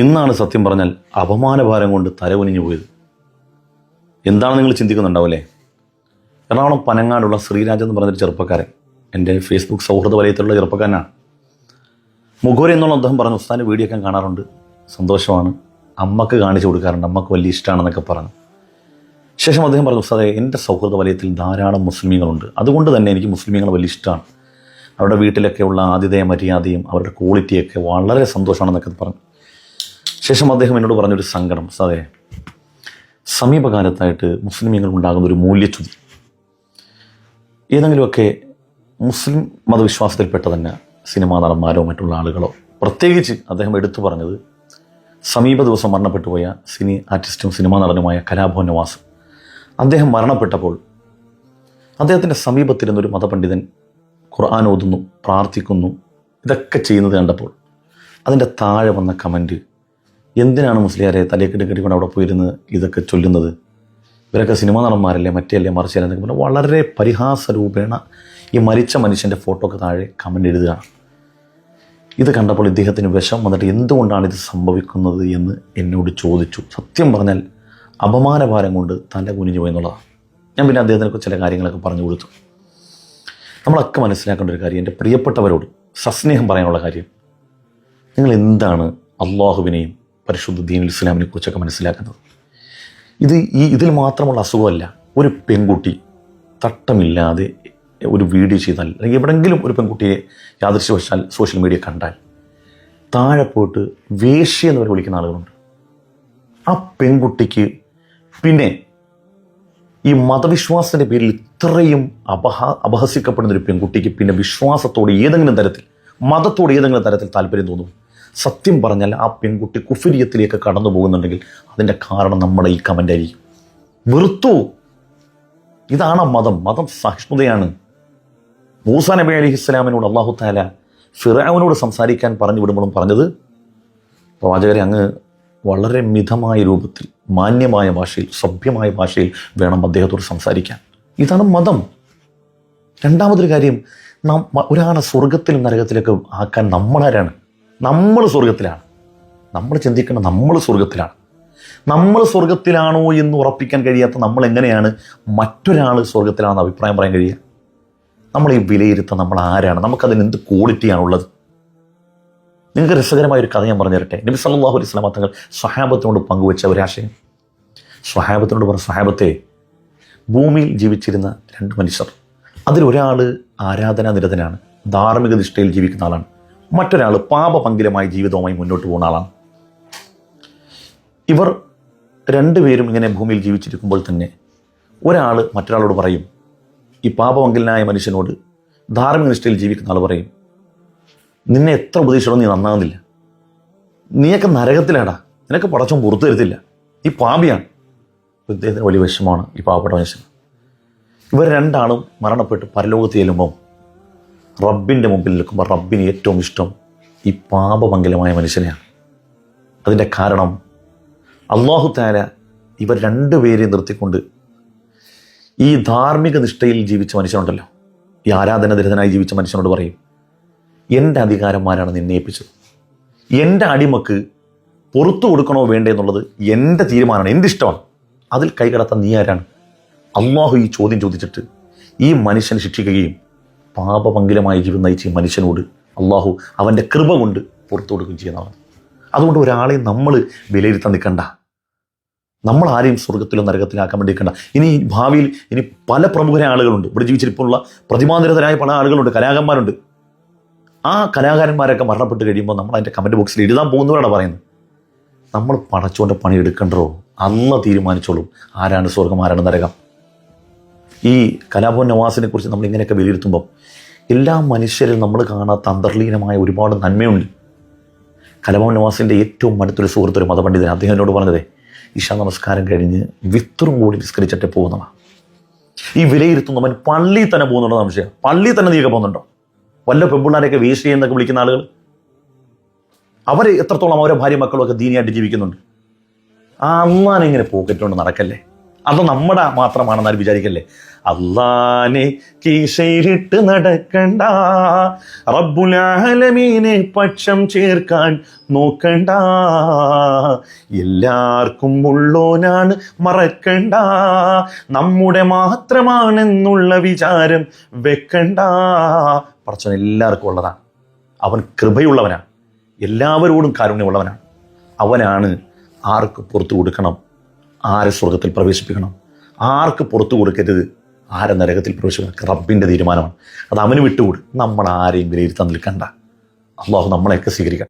ഇന്നാണ് സത്യം പറഞ്ഞാൽ അപമാനഭാരം കൊണ്ട് തലകുനിഞ്ഞു പോയത്. എന്താണ് നിങ്ങൾ ചിന്തിക്കുന്നുണ്ടാവില്ലേ എറണാകുളം പനങ്ങാടുള്ള ശ്രീരാജ് എന്ന് പറഞ്ഞൊരു ചെറുപ്പക്കാരൻ. എന്റെ ഫേസ്ബുക്ക് സൗഹൃദ വലയത്തിലുള്ള ചെറുപ്പക്കാരനാണ്. മുഖോരി എന്നുള്ള അദ്ദേഹം പറഞ്ഞു ഉസ്താന്റെ വീഡിയോ ഒക്കെ കാണാറുണ്ട്. സന്തോഷമാണ്. അമ്മയ്ക്ക് കാണിച്ചു കൊടുക്കാറുണ്ട്. അമ്മയ്ക്ക് വലിയ ഇഷ്ടമാണെന്നൊക്കെ പറഞ്ഞു. ശേഷം അദ്ദേഹം പറഞ്ഞു ഉസ്താദെ എന്റെ സൗഹൃദ വലയത്തിൽ ധാരാളം മുസ്ലിമീങ്ങളുണ്ട്. അതുകൊണ്ട് തന്നെ എനിക്ക് മുസ്ലിമീങ്ങളെ വലിയ ഇഷ്ടമാണ് അവരുടെ വീട്ടിലൊക്കെയുള്ള ആതിഥേയ മര്യാദയും അവരുടെ ക്വാളിറ്റിയൊക്കെ വളരെ സന്തോഷമാണെന്നൊക്കെ പറഞ്ഞു. ശേഷം അദ്ദേഹം എന്നോട് പറഞ്ഞൊരു സങ്കടം അതെ സമീപകാലത്തായിട്ട് മുസ്ലിമീങ്ങൾ ഉണ്ടാകുന്ന ഒരു മൂല്യച്യുതി. ഏതെങ്കിലുമൊക്കെ മുസ്ലിം മതവിശ്വാസത്തിൽപ്പെട്ട തന്നെ സിനിമാ നടന്മാരോ മറ്റുള്ള ആളുകളോ പ്രത്യേകിച്ച് അദ്ദേഹം എടുത്തു പറഞ്ഞത് സമീപ ദിവസം മരണപ്പെട്ടു പോയ സിനി ആർട്ടിസ്റ്റും സിനിമാ നടനുമായ കലാഭവൻ നവാസ് അദ്ദേഹം മരണപ്പെട്ടപ്പോൾ അദ്ദേഹത്തിന്റെ സമീപത്തിരുന്നൊരു മതപണ്ഡിതൻ ഖുർആൻ ഓതുന്നു പ്രാർത്ഥിക്കുന്നു ഇതൊക്കെ ചെയ്യുന്നത് കണ്ടപ്പോൾ അതിന്റെ താഴെ വന്ന കമന്റ് എന്തിനാണ് മുസ്ലിയാരെ തലയെക്കെട്ട് കെട്ടിക്കൊണ്ട് അവിടെ പോയിരുന്ന് ഇതൊക്കെ ചൊല്ലുന്നത്. ഇവരൊക്കെ സിനിമാ നടന്മാരല്ലേ? മറ്റേ മറിച്ചല്ലേ എന്നൊക്കെ പറഞ്ഞാൽ വളരെ പരിഹാസ രൂപേണ ഈ മരിച്ച മനുഷ്യന്റെ ഫോട്ടോ ഒക്കെ താഴെ കമന്റ് എഴുതുകയാണ് ഇത് കണ്ടപ്പോൾ ഇദ്ദേഹത്തിന് വിഷം വന്നിട്ട് എന്തുകൊണ്ടാണ് ഇത് സംഭവിക്കുന്നത് എന്ന് എന്നോട് ചോദിച്ചു. സത്യം പറഞ്ഞാൽ അപമാനഭാരം കൊണ്ട് തല കുനിഞ്ഞു പോയി എന്നുള്ളതാണ് ഞാൻ പിന്നെ അദ്ദേഹത്തിന് ചില കാര്യങ്ങളൊക്കെ പറഞ്ഞു കൊടുത്തു. നമ്മളൊക്കെ മനസ്സിലാക്കേണ്ട ഒരു കാര്യം എന്റെ പ്രിയപ്പെട്ടവരോട് സസ്നേഹം പറയാനുള്ള കാര്യം. നിങ്ങൾ എന്താണ് അള്ളാഹുവിനെയും പരിശുദ്ധ ദീനുൽ ഇസ്ലാമിനെ കുറിച്ചൊക്കെ മനസ്സിലാക്കുന്നത്. ഇത് ഈ ഇതിൽ മാത്രമുള്ള അസുഖമല്ല ഒരു പെൺകുട്ടി തട്ടമില്ലാതെ ഒരു വീഡിയോ ചെയ്താൽ അല്ലെങ്കിൽ എവിടെയെങ്കിലും ഒരു പെൺകുട്ടിയെ യാദൃശ്യവശാൽ സോഷ്യൽ മീഡിയ കണ്ടാൽ താഴെ പോയിട്ട് എന്ന് പറഞ്ഞ് വിളിക്കുന്ന ആളുകളുണ്ട്. ആ പെൺകുട്ടിക്ക് പിന്നെ ഈ മതവിശ്വാസത്തിന്റെ പേരിൽ ഇത്രയും അപഹ അപഹസിക്കപ്പെടുന്ന ഒരു പെൺകുട്ടിക്ക് പിന്നെ വിശ്വാസത്തോട് ഏതെങ്കിലും തരത്തിൽ മതത്തോട് ഏതെങ്കിലും തരത്തിൽ താല്പര്യം തോന്നും? സത്യം പറഞ്ഞാൽ ആ പെൺകുട്ടി കുഫിരിയത്തിലേക്ക് കടന്നു പോകുന്നുണ്ടെങ്കിൽ അതിന്റെ കാരണം നമ്മുടെ ഈ കമന്റ് ആയിരിക്കും. വെറുത്തു. ഇതാണ് മതം. മതം സഹിഷ്ണുതയാണ്. മൂസ നബി അലി ഇസ്ലാമിനോട് അള്ളാഹു താല ഫിറാവിനോട് സംസാരിക്കാൻ പറഞ്ഞു വിടുമ്പോഴും പറഞ്ഞത് പ്രവാചകരെ അങ്ങ് വളരെ മിതമായ രൂപത്തിൽ മാന്യമായ ഭാഷയിൽ സഭ്യമായ ഭാഷയിൽ വേണം അദ്ദേഹത്തോട് സംസാരിക്കാൻ. ഇതാണ് മതം. രണ്ടാമതൊരു കാര്യം നാം ഒരാളെ സ്വർഗത്തിലും നരകത്തിലൊക്കെ ആക്കാൻ നമ്മളാരാണ്? നമ്മൾ സ്വർഗത്തിലാണ് നമ്മൾ ചിന്തിക്കേണ്ട നമ്മൾ സ്വർഗത്തിലാണ് നമ്മൾ സ്വർഗത്തിലാണോ എന്ന് ഉറപ്പിക്കാൻ കഴിയാത്ത നമ്മൾ എങ്ങനെയാണ് മറ്റൊരാൾ സ്വർഗത്തിലാണെന്ന് അഭിപ്രായം പറയാൻ കഴിയുക? നമ്മൾ ഈ വിലയിരുത്താൻ നമ്മൾ ആരാണ്? നമുക്കതിന് എന്ത് ക്വാളിറ്റിയാണുള്ളത്? നിങ്ങൾക്ക് രസകരമായ ഒരു കഥ ഞാൻ പറഞ്ഞു തരട്ടെ നബി സല്ലല്ലാഹു അലൈഹി വസല്ലം തങ്ങൾ സ്വഹാബത്തിനോട് പങ്കുവെച്ച ഒരാശയം സ്വഹാബത്തിനോട് പറഞ്ഞ സ്വഹാബത്തെ ഭൂമിയിൽ ജീവിച്ചിരുന്ന രണ്ട് മനുഷ്യർ. അതിലൊരാൾ ആരാധനാ നിരതനാണ്. ധാർമ്മിക നിഷ്ഠയിൽ ജീവിക്കുന്ന ആളാണ്. മറ്റൊരാൾ പാപപങ്കിലമായ ജീവിതവുമായി മുന്നോട്ട് പോകുന്ന ആളാണ്. ഇവർ രണ്ടുപേരും ഇങ്ങനെ ഭൂമിയിൽ ജീവിച്ചിരിക്കുമ്പോൾ തന്നെ ഒരാൾ മറ്റൊരാളോട് പറയും ഈ പാപമംഗലനായ മനുഷ്യനോട് ധാർമ്മിക നിഷ്ഠയിൽ ജീവിക്കുന്ന ആൾ പറയും നിന്നെ എത്ര ഉപദേശിച്ചോ നീ നന്നാകുന്നില്ല. നീയൊക്കെ നരകത്തിലാടാ. നിനക്ക് പടച്ചും പുറത്തു തരത്തില്ല. ഈ പാപിയാണ്. ഇദ്ദേഹത്തിന് വലിയ വിഷമമാണ് ഈ പാവപ്പെട്ട മനുഷ്യൻ ഇവർ രണ്ടാളും മരണപ്പെട്ട് പരലോകത്ത് ചെല്ലുമ്പം റബ്ബിന്റെ മുമ്പിൽ നിൽക്കുമ്പോൾ റബ്ബിന് ഏറ്റവും ഇഷ്ടം ഈ പാപമംഗലമായ മനുഷ്യനെയാണ്. അതിന്റെ കാരണം അള്ളാഹു താര ഇവർ രണ്ടുപേരെയും നിർത്തിക്കൊണ്ട് ഈ ധാർമ്മിക നിഷ്ഠയിൽ ജീവിച്ച മനുഷ്യനുണ്ടല്ലോ. ഈ ആരാധനദരിതനായി ജീവിച്ച മനുഷ്യനോട് പറയും എന്റെ അധികാരന്മാരാണ് നിന്നെ ഏൽപ്പിച്ചത്. എന്റെ അടിമക്ക് പുറത്തു കൊടുക്കണോ വേണ്ടേ എന്നുള്ളത് എന്റെ തീരുമാനമാണ് എന്റെ ഇഷ്ടമാണ്. അതിൽ കൈകടത്താൻ നീ ആരാണ്? അള്ളാഹു ഈ ചോദ്യം ചോദിച്ചിട്ട് ഈ മനുഷ്യനെ ശിക്ഷിക്കുകയും പാപമംഗലമായ ജീവിതം നയിച്ച ഈ മനുഷ്യനോട് അള്ളാഹു അവന്റെ കൃപ കൊണ്ട് പുറത്തു കൊടുക്കുകയും ചെയ്യുന്നതാണ്. അതുകൊണ്ട് ഒരാളെ നമ്മൾ വിലയിരുത്താൻ നിൽക്കണ്ട. നമ്മൾ ആരെയും സ്വർഗത്തിലോ നരകത്തിലാക്കാൻ വേണ്ടി നിൽക്കണ്ട. ഇനി ഭാവിയിൽ ഇനി പല പ്രമുഖരായ ആളുകളുണ്ട്. ഇവിടെ ജീവിച്ചിരിപ്പുള്ള പ്രതിമാനിരതരായ പല ആളുകളുണ്ട് കലാകാരന്മാരുണ്ട്. ആ കലാകാരന്മാരൊക്കെ മരണപ്പെട്ട് കഴിയുമ്പോൾ നമ്മൾ അതിന്റെ കമന്റ് ബോക്സിൽ എഴുതാൻ പോകുന്നവരാണ് പറയുന്നത്. നമ്മൾ പടച്ചുകൊണ്ട് പണി എടുക്കണ്ടോ? അന്ന് തീരുമാനിച്ചോളും. ആരാണ് സ്വർഗം ആരാണ് നരകം? ഈ കലാഭവൻ നവാസിനെ കുറിച്ച് നമ്മൾ ഇങ്ങനെയൊക്കെ വിലയിരുത്തുമ്പം എല്ലാ മനുഷ്യരിൽ നമ്മൾ കാണാത്ത അന്തർലീനമായ ഒരുപാട് നന്മയുണ്ട്. കലാഭവൻ നവാസിന്റെ ഏറ്റവും അടുത്തൊരു സുഹൃത്തൊരു മതപണ്ഡിതൻ അദ്ദേഹം എന്നോട് പറഞ്ഞതേ ഈശാ നമസ്കാരം കഴിഞ്ഞ് വിത്രും കൂടി നിസ്കരിച്ചിട്ട് പോകുന്നതാണ് ഈ വിലയിരുത്തുന്നവൻ പള്ളി തന്നെ പോകുന്നുണ്ടോ സംശയം. പള്ളി തന്നെ നീയൊക്കെ പോകുന്നുണ്ടോ? വല്ല പെമ്പിള്ളാരെയൊക്കെ വേസ്റ്റ് ചെയ്യുന്നൊക്കെ വിളിക്കുന്ന ആളുകൾ? അവർ എത്രത്തോളം അവരെ ഭാര്യ മക്കളൊക്കെ ദീനിയായിട്ട് ജീവിക്കുന്നുണ്ട്? ആ അമ്മാനെ പോക്കറ്റുകൊണ്ട് പോക്കറ്റ് നടക്കല്ലേ? അത് നമ്മുടെ മാത്രമാണെന്ന് വിചാരിക്കല്ലേ? അള്ളാനെ കീശയിലിട്ട് നടക്കണ്ട. റബ്ബുലാലമീനെ പക്ഷം ചേർക്കാൻ നോക്കണ്ട. എല്ലാവർക്കും ഉള്ളോനാണ് മറക്കണ്ട. നമ്മുടെ മാത്രമാണെന്നുള്ള വിചാരം വെക്കണ്ട. പ്രശ്നം എല്ലാവർക്കും ഉള്ളതാണ്. അവൻ കൃപയുള്ളവനാണ്. എല്ലാവരോടും കാരുണ്യമുള്ളവനാണ്. അവനാണ് ആർക്ക് പുറത്തു കൊടുക്കണം ആരെ സ്വർഗത്തിൽ പ്രവേശിപ്പിക്കണം? ആർക്ക് പുറത്തു കൊടുക്കരുത്? ആരെ നരകത്തിൽ പ്രവേശിപ്പിക്കണം? റബ്ബിന്റെ തീരുമാനമാണ്. അത് അവന് വിട്ടുകൂടും. നമ്മൾ ആരെയും വിലയിരുത്താൻ നിൽക്കണ്ട. അള്ളാഹു നമ്മളെയൊക്കെ സ്വീകരിക്കണം.